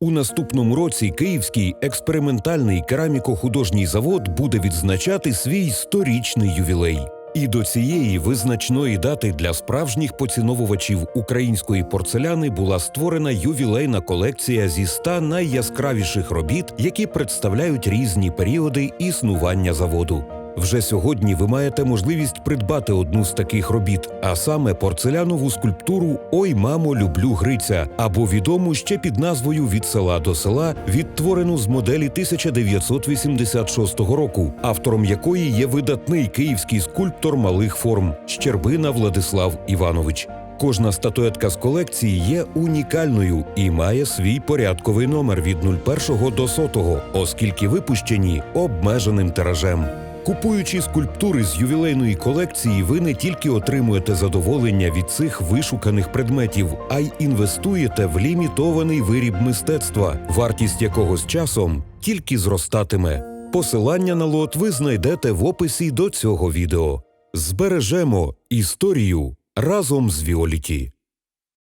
У наступному році Київський експериментальний кераміко-художній завод буде відзначати свій сторічний ювілей. І до цієї визначної дати для справжніх поціновувачів української порцеляни була створена ювілейна колекція зі 100 найяскравіших робіт, які представляють різні періоди існування заводу. Вже сьогодні ви маєте можливість придбати одну з таких робіт, а саме порцелянову скульптуру Ой, мамо, люблю Гриця або відому ще під назвою Від села до села, відтворену з моделі 1986 року, автором якої є видатний київський скульптор малих форм Щербина Владислав Іванович. Кожна статуетка з колекції є унікальною і має свій порядковий номер від 01 до 100, оскільки випущені обмеженим тиражем. Купуючи скульптури з ювілейної колекції, ви не тільки отримуєте задоволення від цих вишуканих предметів, а й інвестуєте в лімітований виріб мистецтва, вартість якого з часом тільки зростатиме. Посилання на лот ви знайдете в описі до цього відео. Збережемо історію разом з Віоліті.